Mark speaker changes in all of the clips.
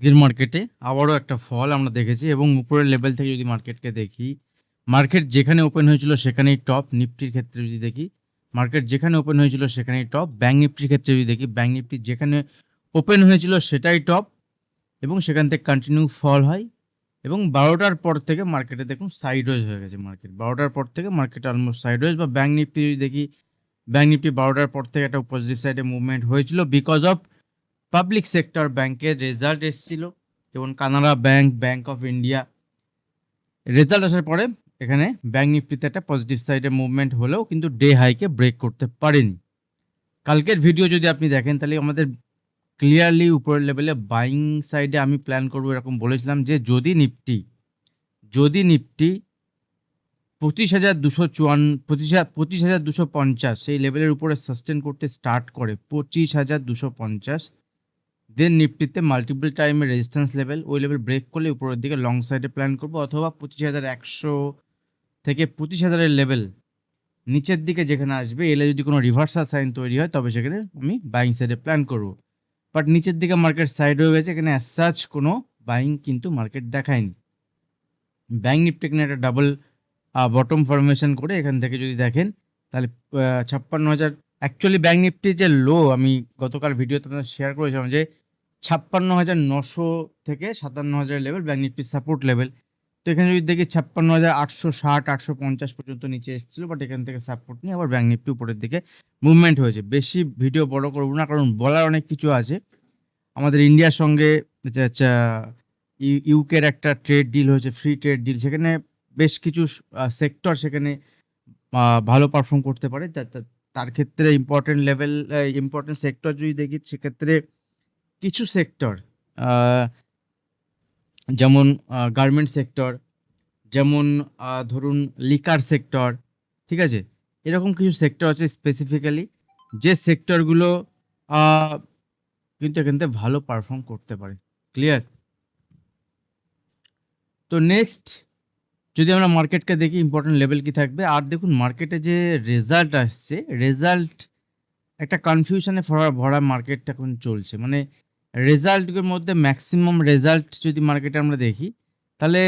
Speaker 1: আজকের মার্কেটে আবারও একটা ফল আমরা দেখেছি এবং উপরের লেভেল থেকে যদি মার্কেটকে দেখি মার্কেট যেখানে ওপেন হয়েছিল সেখানেই টপ নিফটির ক্ষেত্রে যদি দেখি মার্কেট যেখানে ওপেন হয়েছিল সেখানেই টপ ব্যাঙ্ক নিফটির ক্ষেত্রে যদি দেখি ব্যাঙ্ক নিফটি যেখানে ওপেন হয়েছিল সেটাই টপ এবং সেখান থেকে কন্টিনিউ ফল হয় এবং বারোটার পর থেকে মার্কেটে দেখুন সাইডওয়েজ হয়ে গেছে মার্কেট বারোটার পর থেকে মার্কেট অলমোস্ট সাইডওয়েজ বা ব্যাঙ্ক নিফটি যদি দেখি ব্যাঙ্ক নিফটি বারোটার পর থেকে একটা পজিটিভ সাইডে মুভমেন্ট হয়েছিল বিকজ অফ পাবলিক সেক্টর ব্যাংকের রেজাল্ট এসেছিল। যেমন Canara bank bank of India result আসার পরে এখানে ব্যাংক নিফটিতে একটা পজিটিভ সাইডে মুভমেন্ট হলেও কিন্তু ডে হাইকে ব্রেক করতে পারেনি। কালকের ভিডিও যদি আপনি দেখেন, তাহলে আমাদের ক্লিয়ারলি উপরের লেভেলে বাইং সাইডে আমি প্ল্যান করব এরকম বলেছিলাম যে যদি নিফটি যদি নিফটি পঁচিশ হাজার দুশো চুয়ান্ন পঁচিশ পঁচিশ হাজার দুশো পঞ্চাশ, সেই লেভেলের উপরে সাস্টেন করতে স্টার্ট করে পঁচিশ হাজার দুশো পঞ্চাশ দেন নিফটিতে মাল্টিপল টাইমের রেজিস্ট্যান্স লেভেল ওই লেভেল ব্রেক করলে উপরের দিকে লং সাইডে প্ল্যান করব, অথবা পঁচিশ হাজার একশো থেকে পঁচিশ হাজারের লেভেল নিচের দিকে যেখানে আসবে, এলে যদি কোনো রিভার্সাল সাইন তৈরি হয়, তবে সেখানে আমি বাইং সাইডে প্ল্যান করব। বাট নিচের দিকে মার্কেট সাইড হয়ে গেছে, এখানে অ্যাজ সাচ কোনো বাইং কিন্তু মার্কেট দেখায়নি। ব্যাঙ্ক নিফটি এখানে একটা ডাবল বটম ফরমেশন করে এখান থেকে যদি দেখেন, তাহলে ছাপ্পান্ন হাজার অ্যাকচুয়ালি ব্যাঙ্ক নিফটি যে লো আমি গতকাল ভিডিওতে শেয়ার করেছিলাম যে ছাপ্পান্ন হাজার নশো থেকে সাতান্ন হাজার level bank Nifty support level তো এখানে যদি দেখি ছাপ্পান্ন হাজার আটশো ষাট, আটশো পঞ্চাশ পর্যন্ত নিচে এসেছিল বাট এখান থেকে সাপোর্ট নিয়ে আবার ব্যাঙ্ক নিফটি উপরের দিকে মুভমেন্ট হয়েছে। বেশি ভিডিও বড় করব না, কারণ বলার অনেক কিছু আছে। আমাদের ইন্ডিয়ার সঙ্গে ইউকের একটা ট্রেড ডিল হয়েছে ফ্রি ট্রেড ডিল সেখানে বেশ কিছু সেক্টর সেখানে ভালো পারফর্ম করতে পারে। তার ক্ষেত্রে ইম্পর্টেন্ট লেভেল ইম্পর্টেন্ট সেক্টর যদি দেখি, সেক্ষেত্রে কিছু সেক্টর যেমন গার্মেন্ট সেক্টর যেমন ধরুন লিকার সেক্টর ঠিক আছে? এরকম কিছু সেক্টর আছে স্পেসিফিক্যালি যে সেক্টরগুলো কিন্তু এখান থেকে ভালো পারফর্ম করতে পারে। ক্লিয়ার তো নেক্সট যদি আমরা মার্কেটকে দেখি ইম্পর্টেন্ট লেভেল কি থাকবে? আর দেখুন মার্কেটে যে রেজাল্ট আসছে রেজাল্ট একটা কনফিউশনে ভরা ভরা মার্কেটটা এখন চলছে। মানে রেজাল্টের মধ্যে ম্যাক্সিমাম রেজাল্ট যদি মার্কেটে আমরা দেখি, তাহলে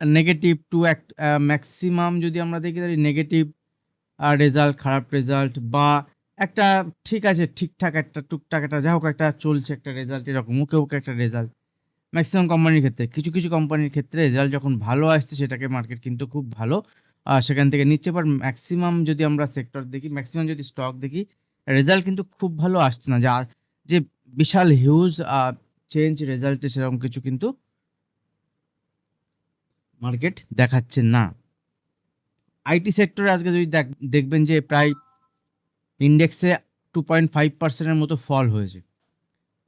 Speaker 1: নেগেটিভ টু এক ম্যাক্সিমাম যদি আমরা দেখি, তাহলে নেগেটিভ রেজাল্ট, খারাপ রেজাল্ট বা একটা ঠিক আছে, ঠিকঠাক একটা, টুকটাক একটা যা হোক একটা চলছে একটা রেজাল্ট এরকম ওকে ওকে একটা রেজাল্ট। ম্যাক্সিমাম কোম্পানির ক্ষেত্রে, কিছু কিছু কোম্পানির ক্ষেত্রে রেজাল্ট যখন ভালো আসছে, সেটাকে মার্কেট কিন্তু খুব ভালো সেখান থেকে নিচ্ছে। বাট ম্যাক্সিমাম যদি আমরা সেক্টর দেখি, ম্যাক্সিমাম যদি স্টক দেখি, রেজাল্ট কিন্তু খুব ভালো আসছে না। যে আর যে বিশাল হিউজ চেঞ্জ রেজাল্টে সেরকম কিছু কিন্তু মার্কেট দেখাচ্ছে না। আইটি সেক্টরে আজকে যদি দেখ- দেখবেন যে প্রায় ইন্ডেক্সে টু পয়েন্ট ফাইভ পার্সেন্টের মতো ফল হয়েছে।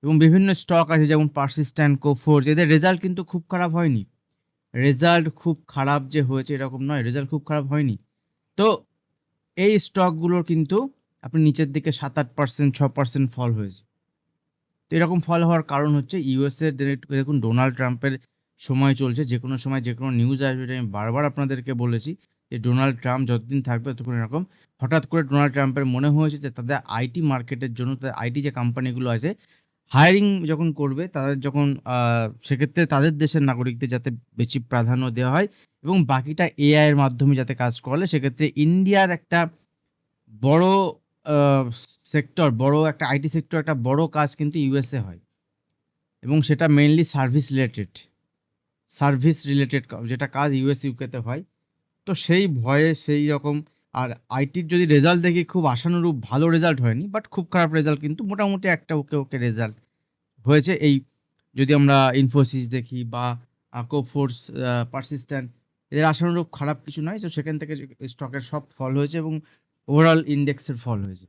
Speaker 1: এবং বিভিন্ন স্টক আছে যেমন পার্সিস্ট্যান্ট কোফোর্স এদের রেজাল্ট কিন্তু খুব খারাপ হয়নি। রেজাল্ট খুব খারাপ যে হয়েছে এরকম নয় রেজাল্ট খুব খারাপ হয়নি। তো এই স্টকগুলোর কিন্তু আপনি নিচের দিকে সাত আট পার্সেন্ট ছ পার্সেন্ট ফল হয়েছে। তো এরকম ফল হওয়ার কারণ হচ্ছে ইউএসএ দেখুন ডোনাল্ড ট্রাম্পের সময় চলছে, যে কোনো সময় যে কোনো নিউজ আসবে, এটা আমি বারবার আপনাদেরকে বলেছি যে ডোনাল্ড ট্রাম্প যতদিন থাকবে ততক্ষণ এরকম। হঠাৎ করে ডোনাল্ড ট্রাম্পের মনে হয়েছে যে তাদের আইটি মার্কেটের জন্য, তাদের আইটি যে কোম্পানিগুলো আছে হায়ারিং যখন করবে, তাদের যখন সেক্ষেত্রে তাদের দেশের নাগরিকদের যাতে বেশি প্রাধান্য দেওয়া হয় এবং বাকিটা এআইয়ের মাধ্যমে যাতে কাজ করলে, সেক্ষেত্রে ইন্ডিয়ার একটা বড় সেক্টর বড় একটা আইটি সেক্টর একটা বড় কাজ কিন্তু ইউএসএ হয়। এবং সেটা mainly service related service related যেটা কাজ ইউএস ইউকেতে হয়। তো সেই ভয়ে সেই রকম, আর আইটির যদি রেজাল্ট দেখি, খুব আশানুরূপ ভালো রেজাল্ট হয়নি বাট খুব খারাপ রেজাল্ট কিন্তু মোটামুটি একটা ওকে ওকে রেজাল্ট হয়েছে। এই যদি আমরা ইনফোসিস দেখি বা কোফোর্স পারসিস্ট্যান্ট এদের আশানুরূপ খারাপ কিছু নয় তো সেখান থেকে স্টকের সব ফল হয়েছে এবং ওভারঅল ইন্ডেক্সের ফল হয়েছে।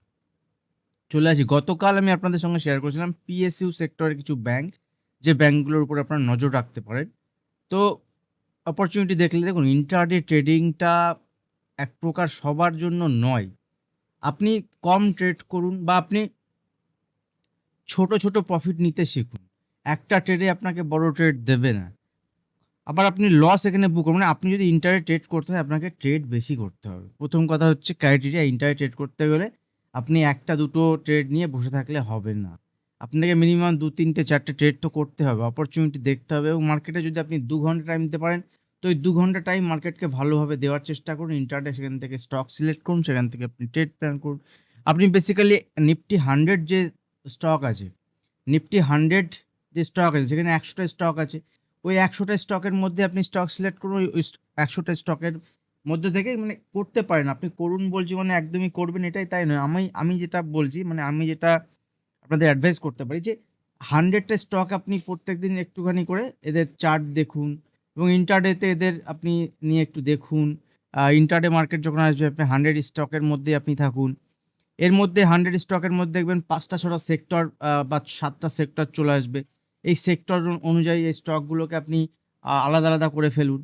Speaker 1: চলে আসি, গতকাল আমি আপনাদের সঙ্গে শেয়ার করেছিলাম পিএসইউ সেক্টরের কিছু ব্যাংক যে ব্যাংকগুলোর উপর আপনারা নজর রাখতে পারেন। তো অপরচুনিটি দেখলে দেখুন ইন্টারডে ট্রেডিংটা এক প্রকার সবার জন্য নয়। আপনি কম ট্রেড করুন বা আপনি ছোট ছোট প্রফিট নিতে শিখুন। একটা ট্রেডে আপনাকে বড় ট্রেড দেবে না। আবার আপনি লস এখানে বুক করবেন আপনি যদি ইন্টারে ট্রেড করতে হয়, আপনাকে ট্রেড বেশি করতে হবে। প্রথম কথা হচ্ছে ক্রাইটেরিয়া ইন্টারে ট্রেড করতে গেলে আপনি একটা, দুটো ট্রেড নিয়ে বসে থাকলে হবে না। আপনাকে মিনিমাম দু, তিনটে, চারটে ট্রেড তো করতে হবে অপরচুনিটি দেখতে হবে এবং মার্কেটে যদি আপনি দু ঘণ্টা টাইম দিতে পারেন, তো ওই দু ঘণ্টা টাইম মার্কেটকে ভালোভাবে দেওয়ার চেষ্টা করুন ইন্টারডে সেখান থেকে স্টক সিলেক্ট করুন, সেখান থেকে আপনি ট্রেড প্ল্যান করুন। আপনি বেসিক্যালি নিফটি হান্ড্রেড যে স্টক আছে নিফটি হান্ড্রেড যে স্টক আছে, সেখানে একশোটা স্টক আছে ওই একশোটা স্টকের মধ্যে আপনি স্টক সিলেক্ট করুন, ওই একশোটা স্টকের মধ্যে থেকে মানে করতে পারেন। আপনি করুন বলছি মানে একদমই করবেন, এটাই তাই নয়। আমি আমি যেটা বলছি মানে আমি যেটা আপনাদের অ্যাডভাইস করতে পারি যে হান্ড্রেডটা স্টক আপনি প্রত্যেক দিন একটুখানি করে এদের চার্ট দেখুন এবং ইন্টারডেতে এদের আপনি নিয়ে একটু দেখুন। ইন্টারডে মার্কেট যখন আসবে, আপনি হান্ড্রেড স্টকের মধ্যে আপনি থাকুন। এর মধ্যে হান্ড্রেড স্টকের মধ্যে দেখবেন পাঁচটা, ছটা সেক্টর বা সাতটা সেক্টর চলে আসবে। এই সেক্টর অনুযায়ী এই স্টকগুলোকে আপনি আলাদা আলাদা করে ফেলুন।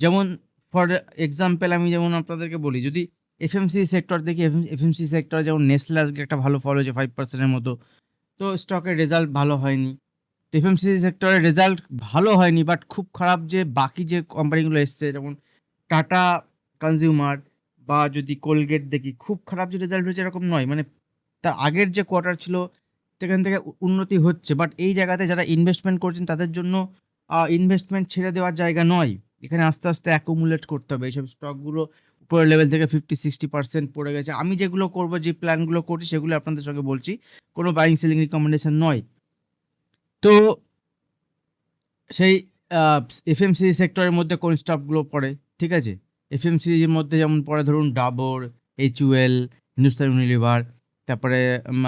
Speaker 1: যেমন ফর এক্সাম্পল আমি যেমন আপনাদেরকে বলি, যদি এফএমসি সেক্টর দেখি এফ এফএমসি সেক্টর যেমন নেসলে আজকে একটা ভালো ফল হয়েছে ফাইভ পার্সেন্টের মতো, তো স্টকের রেজাল্ট ভালো হয়নি। তো এফএমসি সেক্টরের রেজাল্ট ভালো হয়নি বাট খুব খারাপ যে বাকি যে কোম্পানিগুলো এসছে, যেমন টাটা কনজিউমার বা যদি কোলগেট দেখি, খুব খারাপ যে রেজাল্ট হয়েছে এরকম নয়। মানে তার আগের যে কোয়ার্টার ছিল সেখান থেকে উন্নতি হচ্ছে। বাট এই জায়গাতে যারা ইনভেস্টমেন্ট করছেন, তাদের জন্য ইনভেস্টমেন্ট ছেড়ে দেওয়ার জায়গা নয়। এখানে আস্তে আস্তে অ্যাকুমুলেট করতে হবে। এইসব স্টকগুলো উপরের লেভেল থেকে ফিফটি সিক্সটি পার্সেন্ট পড়ে গেছে। আমি যেগুলো করব, যে প্ল্যানগুলো করছি, সেগুলো আপনাদের সঙ্গে বলছি। কোনো বাইং সেলিং রিকমেন্ডেশন নয়। তো সেই এফএমসি সেক্টরের মধ্যে কোন স্টকগুলো পড়ে? ঠিক আছে? এফএমসির মধ্যে যেমন পড়ে, ধরুন ডাবর এইচইউএল হিন্দুস্তান ইউনিলিভার তারপরে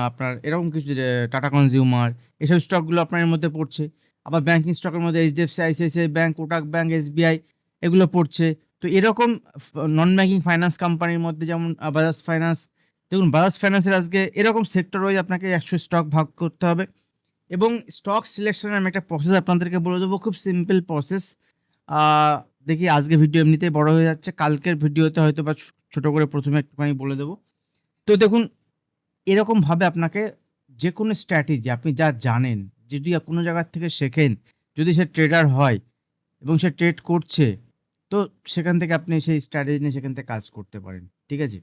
Speaker 1: আপনার এরকম কিছু টাটা কনজিউমার, এসব স্টকগুলো আপনার এর মধ্যে পড়ছে। আবার ব্যাঙ্কিং স্টকের মধ্যে HDFC ICICI bank Kotak bank SBI এগুলো পড়ছে। তো এরকম নন ব্যাঙ্কিং ফাইন্যান্স কোম্পানির মধ্যে যেমন বাজাজ ফাইন্যান্স দেখুন বাজাজ ফাইন্যান্সের আজকে এরকম সেক্টর ওয়াইজ আপনাকে একশো স্টক ভাগ করতে হবে। এবং স্টক সিলেকশনের আমি একটা প্রসেস আপনাদেরকে বলে দেবো, খুব সিম্পল প্রসেস দেখি আজকে ভিডিও এমনিতেই বড় হয়ে যাচ্ছে, কালকের ভিডিওতে হয়তো বা ছোট করে প্রথমে একটুখানি বলে দেবো। তো দেখুন এরকমভাবে আপনাকে যে কোনো স্ট্র্যাটেজি আপনি যা জানেন, যদি কোনো জায়গার থেকে শেখেন, যদি সে ট্রেডার হয় এবং সে ট্রেড করছে, তো সেখান থেকে আপনি সেই স্ট্র্যাটেজি নিয়ে সেখান থেকে কাজ করতে পারেন, ঠিক আছে?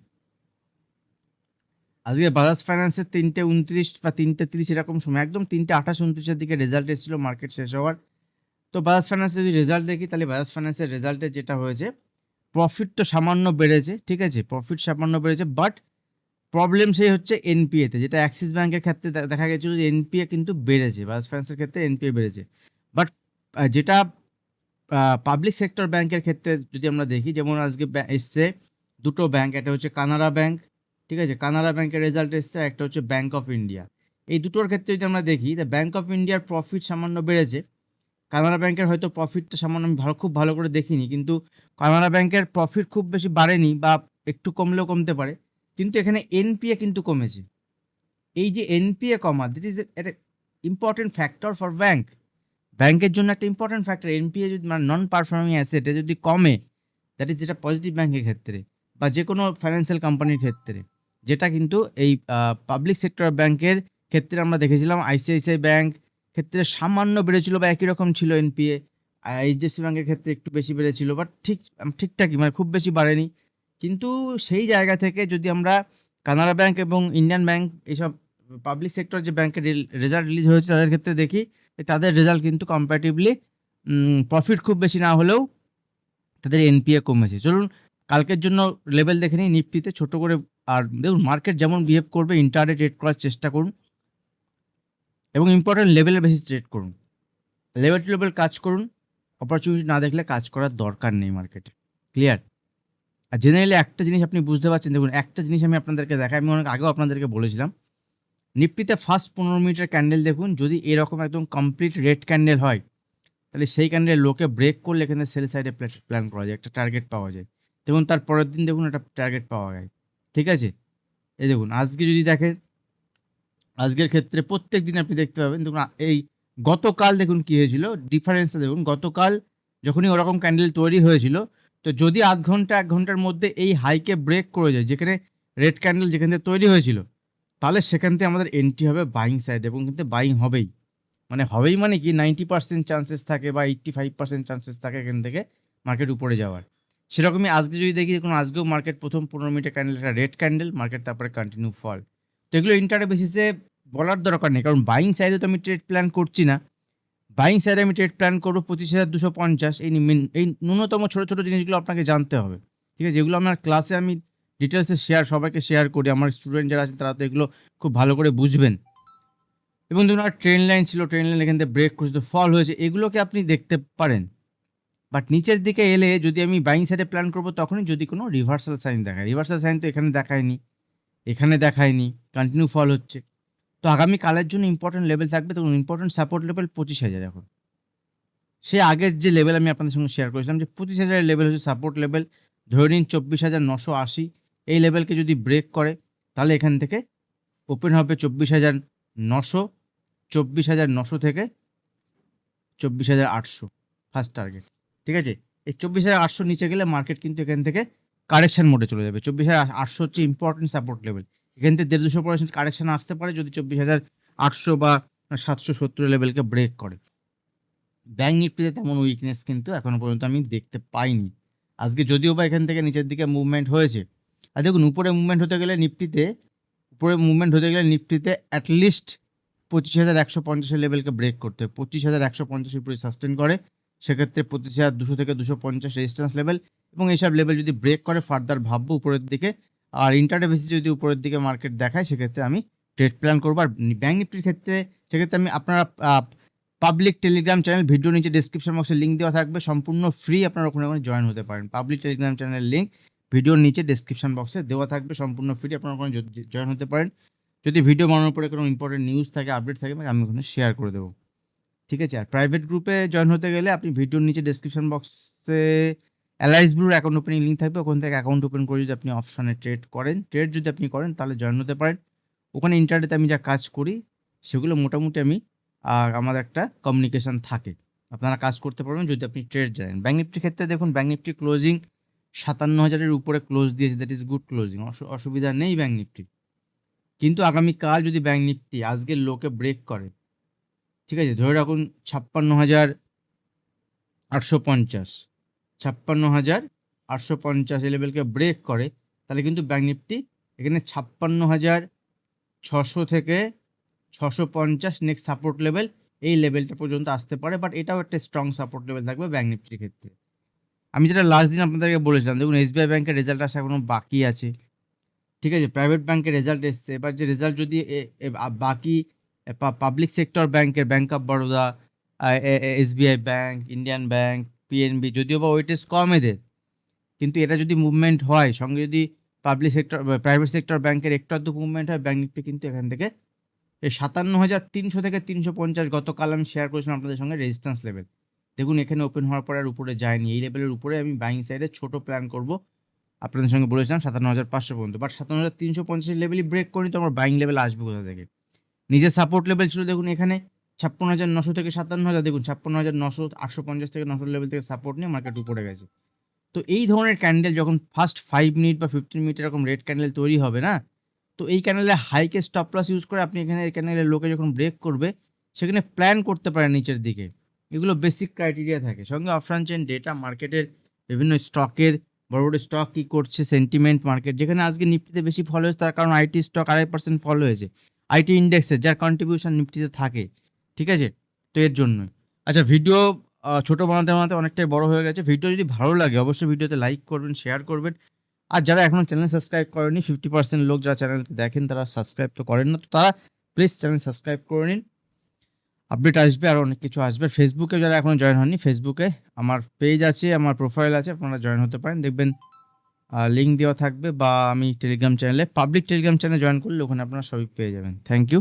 Speaker 1: আজকে বাজাজ ফাইন্যান্সের তিনটে উনত্রিশ বা তিনটে তিরিশ এরকম সময়, একদম তিনটে আঠাশ উনত্রিশের দিকে রেজাল্ট এসেছিল মার্কেট শেষ হওয়ার। তো বাজাজ ফাইন্যান্সের যদি রেজাল্ট দেখি, তাহলে বাজাজ ফাইন্যান্সের রেজাল্টে যেটা হয়েছে প্রফিট তো সামান্য বেড়েছে, ঠিক আছে? প্রফিট সামান্য বেড়েছে বাট প্রবলেম সেই হচ্ছে এনপিএতে যেটা অ্যাক্সিস ব্যাংকের ক্ষেত্রে দেখা গেছিল যে এনপিএ কিন্তু বেড়েছে বাজাজ ফাইন্যান্সের ক্ষেত্রে এনপিএ বেড়েছে। বাট যেটা পাবলিক সেক্টর ব্যাংকের ক্ষেত্রে যদি আমরা দেখি, যেমন আজকে এসছে দুটো ব্যাংক একটা হচ্ছে কানাড়া ব্যাংক ঠিক আছে? কানাড়া ব্যাংকের রেজাল্ট এসছে, একটা হচ্ছে ব্যাংক অফ ইন্ডিয়া এই দুটোর ক্ষেত্রে যদি আমরা দেখি ব্যাংক অফ ইন্ডিয়ার প্রফিট সামান্য বেড়েছে। কানাড়া ব্যাংকের হয়তো প্রফিটটা সামান্য আমি ভালো, খুব ভালো করে দেখিনি, কিন্তু কানাড়া ব্যাংকের প্রফিট খুব বেশি বাড়েনি বা একটু কমলেও কমতে পারে। কিন্তু এখানে এনপিএ কিন্তু কমেছে। এই যে এনপিএ কমা দিট ইজ একটা ইম্পর্টেন্ট ফ্যাক্টর ফর ব্যাংক ব্যাংকের জন্য একটা ইম্পর্টেন্ট ফ্যাক্টর এনপিএ যদি মানে নন পারফর্মিং অ্যাসেটে যদি কমে দ্যাট ইজ যেটা পজিটিভ ব্যাংকের ক্ষেত্রে বা যে কোনো ফাইন্যান্সিয়াল কোম্পানির ক্ষেত্রে, যেটা কিন্তু এই পাবলিক সেক্টর ব্যাংকের ক্ষেত্রে আমরা দেখেছিলাম আইসিআইসিআই ব্যাংক ক্ষেত্রে সামান্য বেড়েছিল বা একই রকম ছিল এনপিএ এইচডিএফসি ব্যাংকের ক্ষেত্রে একটু বেশি বেড়েছিল বাট ঠিক, ঠিকঠাকই মানে খুব বেশি বাড়েনি। কিন্তু সেই জায়গা থেকে যদি আমরা কানাড়া ব্যাংক এবং ইন্ডিয়ান ব্যাংক এইসব পাবলিক সেক্টর যে ব্যাংকের রেজাল্ট রিলিজ হয়েছে তাদের ক্ষেত্রে দেখি তাদের রেজাল্ট কিন্তু কম্পারেটিভলি প্রফিট খুব বেশি না হলেও তাদের এনপিএ কমেছে। চলুন, কালকের জন্য লেভেল দেখে নিই নিফটিতে ছোট করে, আর দেখুন মার্কেট যেমন বিহেভ করবে ইন্টারডে ট্রেড করার চেষ্টা করুন এবং ইম্পর্টেন্ট লেভেলের বেশি ট্রেড করুন। লেভেল টু লেভেল কাজ করুন অপরচুনিটি না দেখলে কাজ করার দরকার নেই মার্কেটে ক্লিয়ার আর জেনারেলি একটা জিনিস আপনি বুঝতে পারছেন, দেখুন, একটা জিনিস আমি আপনাদেরকে দেখাই, আমি অনেক আগেও আপনাদেরকে বলেছিলাম। নিফটিতে ফার্স্ট পনেরো মিনিটের ক্যান্ডেল দেখুন, যদি এরকম একদম কমপ্লিট রেড ক্যান্ডেল হয়, তাহলে সেই ক্যান্ডেল লোকে ব্রেক করলে এখানে সেল সাইডে প্ল্যান করা যায়, একটা টার্গেট পাওয়া যায়। দেখুন, তার পরের দিন দেখুন একটা টার্গেট পাওয়া যায়। ঠিক আছে? এই দেখুন, আজকে যদি দেখেন, আজকের ক্ষেত্রে প্রত্যেক দিন আপনি দেখতে পাবেন, দেখুন এই গতকাল দেখুন কী হয়েছিল ডিফারেন্সটা দেখুন, গতকাল যখনই ওরকম ক্যান্ডেল তৈরি হয়েছিল তো যদি আধ ঘণ্টা, এক ঘণ্টার মধ্যে এই হাইকে ব্রেক করে যায়, যেখানে রেড ক্যান্ডেল যেখান থেকে তৈরি হয়েছিল, তাহলে সেখান থেকে আমাদের এন্ট্রি হবে বাইং সাইড এবং কিন্তু বাইং হবেই। মানে হবেই মানে কি? নাইনটি পার্সেন্ট চান্সেস থাকে বা এইট্টি ফাইভ পার্সেন্ট চান্সেস থাকে এখান থেকে মার্কেট উপরে যাওয়ার। সেরকমই আজকে যদি দেখি, দেখুন আজকেও মার্কেট প্রথম পনেরো মিনিটের ক্যান্ডেল একটা রেড ক্যান্ডেল মার্কেট তারপরে কন্টিনিউ ফল তো এগুলো ইন্টারে বেসিসে বলার দরকার নেই, কারণ বাইং সাইডে তো আমি ট্রেড প্ল্যান করছি না। বাইং সাইডে আমি ট্রেড প্ল্যান করব পঁচিশ হাজার দুশো পঞ্চাশ। এই এই ন্যূনতম ছোটো ছোটো জিনিসগুলো আপনাকে জানতে হবে। ঠিক আছে? এগুলো আমার ক্লাসে আমি ডিটেলসে শেয়ার সবাইকে শেয়ার করি। আমার স্টুডেন্ট যারা আছে তারা তো এগুলো খুব ভালো করে বুঝবেন। এবং ধরুন আর ট্রেন লাইন ছিল ট্রেন লাইন এখান থেকে ব্রেক করেছে ফল হয়েছে, এগুলোকে আপনি দেখতে পারেন। বাট নিচের দিকে এলে যদি আমি বাইং সাইডে প্ল্যান করব, তখনই যদি কোনো রিভার্সাল সাইন দেখায়। রিভার্সাল সাইন তো এখানে দেখায়নি। এখানে দেখায়নি। কন্টিনিউ ফল হচ্ছে। তো আগামী কালের জন্য ইম্পর্টেন্ট লেভেল থাকবে তখন ইম্পর্টেন্ট সাপোর্ট লেভেল পঁচিশ হাজার এখন। সে আগের যে লেভেল আমি আপনাদের সঙ্গে শেয়ার করেছিলাম, যে পঁচিশ হাজারের লেভেল হচ্ছে সাপোর্ট লেভেল ধরে নিন চব্বিশ হাজার নশো আশি, এই লেভেলকে যদি ব্রেক করে, তাহলে এখান থেকে ওপেন হবে চব্বিশ হাজার নশো, চব্বিশ হাজার নশো থেকে চব্বিশ হাজার আটশো ফার্স্ট টার্গেট ঠিক আছে? এই চব্বিশ হাজার আটশো নিচে গেলে মার্কেট কিন্তু এখান থেকে কারেকশান মোডে চলে যাবে। চব্বিশ হাজার আটশো হচ্ছে ইম্পর্টেন্ট সাপোর্ট লেভেল এখান থেকে দেড় দুশো পার্সেন্ট কারেকশন আসতে পারে যদি চব্বিশ হাজার আটশো বা সাতশো সত্তর লেভেলকে ব্রেক করে। ব্যাঙ্ক নিফটিতে তেমন উইকনেস কিন্তু এখনও পর্যন্ত আমি দেখতে পাইনি। আজকে যদিও বা এখান থেকে নিচের দিকে মুভমেন্ট হয়েছে। আর দেখুন, উপরে মুভমেন্ট হতে গেলে নিফটিতে উপরে মুভমেন্ট হতে গেলে নিফটিতে অ্যাটলিস্ট পঁচিশ হাজার একশো পঞ্চাশের লেভেলকে ব্রেক করতে হবে। পঁচিশ হাজার একশো পঞ্চাশের উপরে সাস্টেন করে, সেক্ষেত্রে পঁচিশ হাজার দুশো থেকে দুশো পঞ্চাশ রেজিস্ট্যান্স লেভেল এবং এইসব লেভেল যদি ব্রেক করে ফার্দার ভাববো উপরের দিকে আর ইন্টারডে বেসিস যদি উপরের দিকে মার্কেট দেখায়, সেক্ষেত্রে আমি ট্রেড প্ল্যান করব। আর ব্যাঙ্ক নিফটির ক্ষেত্রে, সেক্ষেত্রে আমি আপনারা পাবলিক টেলিগ্রাম চ্যানেল ভিডিও নিচে ডিসক্রিপশন বক্সে লিঙ্ক দেওয়া থাকবে। সম্পূর্ণ ফ্রি আপনারা ওখানে ওখানে জয়েন হতে পারেন। পাবলিক টেলিগ্রাম চ্যানেলের লিঙ্ক ভিডিওর নিচে ডিসক্রিপশন বক্সে দেওয়া থাকবে। সম্পূর্ণ ফ্রি আপনারা ওখানে জয়েন হতে পারেন। যদি ভিডিও বানানোর পরে কোনো ইম্পর্টেন্ট নিউজ থাকে আপডেট থাকে, আমি ওখানে শেয়ার করে দেবো। ঠিক আছে? আর প্রাইভেট গ্রুপে জয়েন হতে গেলে আপনি ভিডিওর নিচে ডিসক্রিপশন বক্সে অ্যালাইস ব্লুর অ্যাকাউন্ট ওপেনিং লিঙ্ক থাকবে ওখান থেকে অ্যাকাউন্ট ওপেন করে যদি আপনি অপশানে ট্রেড করেন ট্রেড যদি আপনি করেন তাহলে জয়েন হতে পারেন। ওখানে ইন্টারনেটে আমি যা কাজ করি সেগুলো মোটামুটি আমি আহ, আমার একটা কমিউনিকেশান থাকে। আপনারা কাজ করতে পারবেন যদি আপনি ট্রেড জানেন। ব্যাঙ্ক নিফটির ক্ষেত্রে দেখুন ব্যাঙ্ক নিফটি ক্লোজিং সাতান্ন হাজারের উপরে ক্লোজ দিয়েছে দ্যাট ইজ গুড ক্লোজিং অসুবিধা নেই ব্যাঙ্ক নিফটি কিন্তু আগামীকাল যদি ব্যাঙ্ক নিফটি আজকের লোকে ব্রেক করে ঠিক আছে ধরে রাখুন ছাপ্পান্ন হাজার আটশো পঞ্চাশ। ছাপ্পান্ন হাজার আটশো পঞ্চাশ লেভেলকে ব্রেক করে, তাহলে কিন্তু ব্যাঙ্ক নিফটি এখানে ছাপ্পান্ন হাজার ছশো থেকে ছশো পঞ্চাশ নেক্সট সাপোর্ট লেভেল এই লেভেলটা পর্যন্ত আসতে পারে বাট এটাও একটা স্ট্রং সাপোর্ট লেভেল থাকবে ব্যাঙ্ক নিফটির ক্ষেত্রে। আমি যেটা লাস্ট দিন আপনাদেরকে বলেছিলাম, দেখুন এসবিআই ব্যাংকের রেজাল্ট আসা এখনও বাকি আছে, ঠিক আছে? প্রাইভেট ব্যাংকের রেজাল্ট এসছে, এবার যে রেজাল্ট যদি বাকি পাবলিক সেক্টর ব্যাংকের bank of Baroda SBI bank Indian bank PNB যদিও বা ওয়েটেজ কম এদের। কিন্তু এটা যদি মুভমেন্ট হয়, সঙ্গে যদি পাবলিক সেক্টর প্রাইভেট সেক্টর ব্যাংকের একটু আধটু মুভমেন্ট হয় ব্যাংক নিফটি কিন্তু এখান থেকে সাতান্ন হাজার তিনশো থেকে তিনশো পঞ্চাশ গতকাল আমি শেয়ার করেছিলাম আপনাদের সঙ্গে রেজিস্ট্যান্স লেভেল দেখুন, এখানে ওপেন হওয়ার পরে আর উপরে যায়নি। এই লেভেলের উপরে আমি বাইং সাইডে ছোট প্ল্যান করব। আপনাদের সঙ্গে বলেছিলাম সাতান্ন হাজার পাঁচশো পর্যন্ত। বাট সাতান্ন হাজার তিনশো পঞ্চাশের লেভেলই ব্রেক করি তো আমার বাইং লেভেল আসবে কোথা থেকে? নিজের সাপোর্ট লেভেল ছিল, দেখুন, এখানে ছাপ্পান্ন হাজার নশো থেকে সাতান্ন হাজার, দেখুন, ছাপ্পান্ন হাজার নশো আটশো পঞ্চাশ থেকে নশো লেভেল থেকে সাপোর্ট নিয়ে মার্কেট উপরে গেছে। তো এই ধরনের ক্যান্ডেল যখন ফার্স্ট ফাইভ মিনিট বা ফিফটিন মিনিট এরকম রেড ক্যান্ডেল তৈরি হবে না, তো এই ক্যান্ডেলে হাইকে স্টপ লস ইউজ করে আপনি এখানে এই ক্যান্ডেলের লোকে যখন ব্রেক করবে, সেখানে প্ল্যান করতে পারেন নিচের দিকে। এগুলো বেসিক ক্রাইটেরিয়া থাকে। সঙ্গে অফরান চেন ডেটা মার্কেটের বিভিন্ন স্টকের বড় বড় স্টক কী করছে সেন্টিমেন্ট মার্কেট যেখানে আজকে নিফটিতে বেশি ফল হয়েছে, তার কারণ আইটি স্টক আড়াই পার্সেন্ট ফল হয়েছে। আইটি ইন্ডেক্সের যার কন্ট্রিবিউশন নিফটিতে থাকে। ঠিক আছে? তো এর জন্যই। আচ্ছা ভিডিও ছোটো বানাতে বানাতে অনেকটাই বড় হয়ে গেছে। ভিডিও যদি ভালো লাগে, অবশ্যই ভিডিওতে লাইক করবেন শেয়ার করবেন। আর যারা এখনও চ্যানেল সাবস্ক্রাইব করেনি ফিফটি পার্সেন্ট লোক যারা চ্যানেলকে দেখেন, তারা সাবস্ক্রাইব তো করেন না, তো তারা প্লিজ চ্যানেল সাবস্ক্রাইব করে নিন। আপডেট আসবে, আর অনেক কিছু আসবে। ফেসবুকে যারা এখনও জয়েন হননি ফেসবুকে আমার পেজ আছে, আমার প্রোফাইল আছে, আপনারা জয়েন হতে পারেন। দেখবেন লিঙ্ক দেওয়া থাকবে বা আমি টেলিগ্রাম চ্যানেলে পাবলিক টেলিগ্রাম চ্যানেলে জয়েন করলে ওখানে আপনারা সবই পেয়ে যাবেন। Thank you